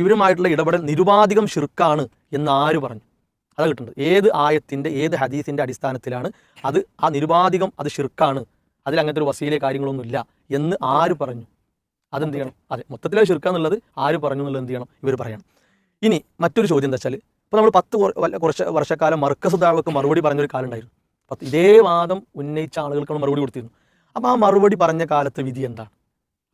ഇവരുമായിട്ടുള്ള ഇടപെടൽ നിരുപാധികം ഷിർക്കാണ് എന്ന് ആര് പറഞ്ഞു? അതാ കിട്ടുന്നത് ഏത് ആയത്തിന്റെ ഏത് ഹദീസിന്റെ അടിസ്ഥാനത്തിലാണ് അത് ആ നിരുപാധികം അത് ഷിർക്കാണ് അതിൽ അങ്ങനത്തെ ഒരു വസീലെ കാര്യങ്ങളൊന്നുമില്ല എന്ന് ആര് പറഞ്ഞു? അതെന്ത് ചെയ്യണം? അതെ മൊത്തത്തിലെ ഷിർക്കാന്നുള്ളത് ആര് പറഞ്ഞു എന്നുള്ളത് എന്ത് ചെയ്യണം? ഇവർ പറയണം. ഇനി മറ്റൊരു ചോദ്യം എന്താ വെച്ചാൽ ഇപ്പോൾ നമ്മൾ പത്ത് കുറച്ച് വർഷക്കാലം മർക്കസുദാവക്ക് മറുപടി പറഞ്ഞൊരു കാലം ഉണ്ടായിരുന്നു പത്ത് ഇതേ വാദം ഉന്നയിച്ച ആളുകൾക്ക് മറുപടി കൊടുത്തിരുന്നു. അപ്പോൾ ആ മറുപടി പറഞ്ഞ കാലത്ത് വിധി എന്താണ്?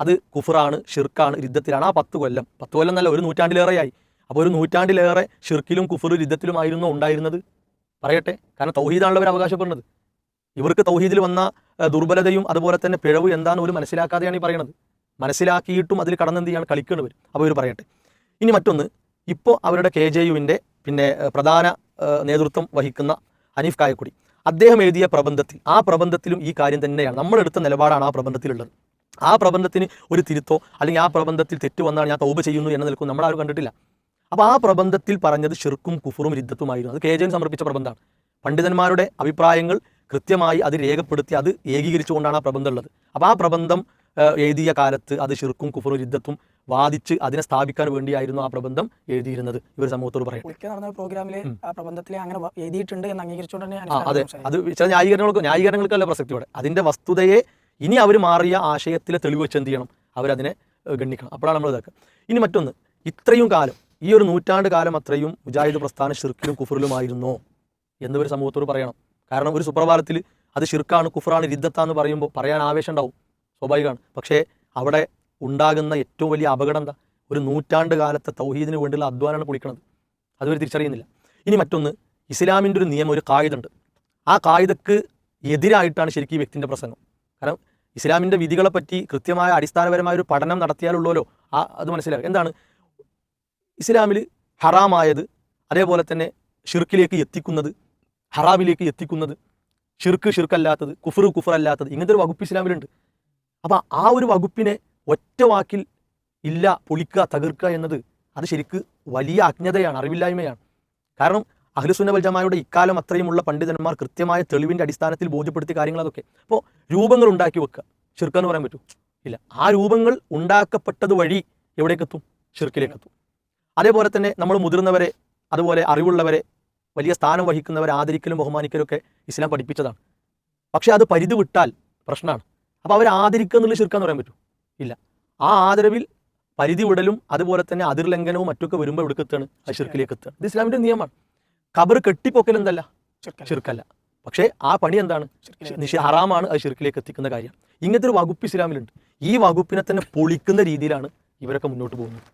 അത് കുഫറാണ് ഷിർക്കാണ് യുദ്ധത്തിലാണ്. ആ പത്ത് കൊല്ലം. പത്ത് കൊല്ലം എന്നല്ല ഒരു നൂറ്റാണ്ടിലേറെയായി. അപ്പോൾ ഒരു നൂറ്റാണ്ടിലേറെ ഷിർക്കിലും കുഫർ യുദ്ധത്തിലുമായിരുന്നു ഉണ്ടായിരുന്നത്. പറയട്ടെ കാരണം തൗഹീദാണല്ലോ അവർ അവകാശപ്പെടുന്നത്. ഇവർക്ക് തൗഹീദിൽ വന്ന ദുർബലതയും അതുപോലെ തന്നെ പിഴവ് എന്താണെന്ന് ഒരു മനസ്സിലാക്കാതെയാണ് ഈ പറയുന്നത്. മനസ്സിലാക്കിയിട്ടും അതിൽ കടന്നെന്ത് ചെയ്യാണ്? കളിക്കേണ്ടവർ അപ്പോൾ ഇവർ പറയട്ടെ. ഇനി മറ്റൊന്ന്. ഇപ്പോൾ അവരുടെ കെ ജെ യുവിന്റെ പിന്നെ പ്രധാന നേതൃത്വം വഹിക്കുന്ന അനീഫ് കായക്കുടി. അദ്ദേഹം എഴുതിയ പ്രബന്ധത്തിൽ ആ പ്രബന്ധത്തിലും ഈ കാര്യം തന്നെയാണ്. നമ്മളെടുത്ത നിലപാടാണ് ആ പ്രബന്ധത്തിലുള്ളത്. ആ പ്രബന്ധത്തിന് ഒരു തിരുത്തോ അല്ലെങ്കിൽ ആ പ്രബന്ധത്തിൽ തെറ്റ് വന്നാണ് ഞാൻ തൗബ ചെയ്യുന്നു എന്ന് നിൽക്കും നമ്മൾ ആരും കണ്ടിട്ടില്ല. അപ്പോൾ ആ പ്രബന്ധത്തിൽ പറഞ്ഞത് ഷിർക്കും കുഫറും രിദ്ധത്തുമായിരുന്നു അത് കെ ജെൻ സമർപ്പിച്ച പ്രബന്ധമാണ്. പണ്ഡിതന്മാരുടെ അഭിപ്രായങ്ങൾ കൃത്യമായി അത് രേഖപ്പെടുത്തി അത് ഏകീകരിച്ചുകൊണ്ടാണ് ആ പ്രബന്ധം ഉള്ളത്. അപ്പോൾ ആ പ്രബന്ധം എഴുതിയ കാലത്ത് അത് ഷിർക്കും കുഫറും രുദ്ധത്തും വാദിച്ച് അതിനെ സ്ഥാപിക്കാൻ വേണ്ടിയായിരുന്നു ആ പ്രബന്ധം എഴുതിയിരുന്നത്. ഇവർ സമൂഹത്തോട് പറയാം പ്രോഗ്രാമിൽ ആ പ്രബന്ധത്തിൽ അങ്ങനെ എഴുതിയിട്ടുണ്ട് എന്ന് അംഗീകരിച്ചുകൊണ്ട് അതെ. അത് ചില ന്യായീകരണങ്ങൾക്ക് ന്യായീകരണങ്ങൾക്കല്ല പ്രസക്തിയോടെ അതിന്റെ വസ്തുതയെ ഇനി അവർ മാറിയ ആശയത്തിലെ തെളിവ് വെച്ച് എന്ത് ചെയ്യണം? അവരതിനെ ഗണ്ണിക്കണം. അപ്പോഴാണ് നമ്മൾ ഇതാക്കുക. ഇനി മറ്റൊന്ന് ഇത്രയും കാലം ഈ ഒരു നൂറ്റാണ്ട് കാലം അത്രയും മുജാഹിദ് പ്രസ്ഥാനം ഷിർക്കിലും കുഫറിലുമായിരുന്നോ ഒരു സമൂഹത്തോട് പറയണം. കാരണം ഒരു സുപ്രഭാതത്തിൽ അത് ഷിർക്കാണ് കുഫറാണ് രിദ്ധത്താന്ന് പറയുമ്പോൾ പറയാൻ ആവേശം ഉണ്ടാവും. സ്വാഭാവികമാണ്. പക്ഷേ അവിടെ ഉണ്ടാകുന്ന ഏറ്റവും വലിയ അപകടം എന്താ? ഒരു നൂറ്റാണ്ട് കാലത്തെ തൗഹീദിന് വേണ്ടിയുള്ള അധ്വാനമാണ് പൊളിക്കണത് അതുവർ തിരിച്ചറിയുന്നില്ല. ഇനി മറ്റൊന്ന് ഇസ്ലാമിന്റെ ഒരു നിയമം ഒരു കായുതുണ്ട് ആ കായുതക്ക് എതിരായിട്ടാണ് ശരിക്കും ഈ വ്യക്തിന്റെ പ്രസംഗം. കാരണം ഇസ്ലാമിന്റെ വിധികളെപ്പറ്റി കൃത്യമായ അടിസ്ഥാനപരമായ ഒരു പഠനം നടത്തിയാലുള്ളല്ലോ ആ അത് മനസ്സിലാക്കുക എന്താണ്? ഇസ്ലാമിൽ ഹറാമായത് അതേപോലെ തന്നെ ഷിർക്കിലേക്ക് എത്തിക്കുന്നത് ഹറാമിലേക്ക് എത്തിക്കുന്നത് ഷിർക്ക് ഷിർക്കല്ലാത്തത് കുഫർ അല്ലാത്തത് ഇങ്ങനത്തെ ഒരു വകുപ്പ് ഇസ്ലാമിലുണ്ട്. അപ്പോൾ ആ ഒരു വകുപ്പിനെ ഒറ്റ വാക്കിൽ ഇല്ല പൊളിക്കുക തകർക്കുക എന്നത് അത് ശരിക്ക് വലിയ അജ്ഞതയാണ് അറിവില്ലായ്മയാണ്. കാരണം അഖിലുസുന്ന വൽജമായുടെ ഇക്കാലം അത്രയുമുള്ള പണ്ഡിതന്മാർ കൃത്യമായ തെളിവിന്റെ അടിസ്ഥാനത്തിൽ ബോധ്യപ്പെടുത്തിയ കാര്യങ്ങൾ അതൊക്കെ. അപ്പോൾ രൂപങ്ങൾ ഉണ്ടാക്കി വെക്കുക. ഷിർക്കെന്ന് പറയാൻ പറ്റൂ. ഇല്ല. ആ രൂപങ്ങൾ ഉണ്ടാക്കപ്പെട്ടത് വഴി എവിടേക്ക് എത്തും? ഷിർക്കിലേക്ക് എത്തും. അതേപോലെ തന്നെ നമ്മൾ മുതിർന്നവരെ അതുപോലെ അറിവുള്ളവരെ വലിയ സ്ഥാനം വഹിക്കുന്നവരെ ആദരിക്കലും ബഹുമാനിക്കലും ഒക്കെ ഇസ്ലാം പഠിപ്പിച്ചതാണ്. പക്ഷേ അത് പരിധി വിട്ടാൽ പ്രശ്നമാണ്. അപ്പോൾ അവർ ആദരിക്കുക എന്നുള്ള ഷിർക്കാന്ന് പറയാൻ പറ്റൂ. ഇല്ല. ആ ആദരവിൽ പരിധി വിടലും അതുപോലെ തന്നെ അതിർലംഘനവും മറ്റൊക്കെ വരുമ്പോൾ എവിടെ എത്തുകയാണ്? ആ ഷിർക്കിലേക്ക് എത്തുക ഇത് നിയമമാണ്. ഖബർ കെട്ടിപ്പൊക്കൽ എന്തല്ല ചെറുക്കല്ല പക്ഷേ ആ പണി എന്താണ്? ഹറാമാണ് അത് ഷിർക്കിലേക്ക് എത്തിക്കുന്ന കാര്യം. ഇങ്ങനത്തെ ഒരു വകുപ്പ് ഇസ്ലാമിലുണ്ട്. ഈ വകുപ്പിനെ തന്നെ പൊളിക്കുന്ന രീതിയിലാണ് ഇവരൊക്കെ മുന്നോട്ട് പോകുന്നത്.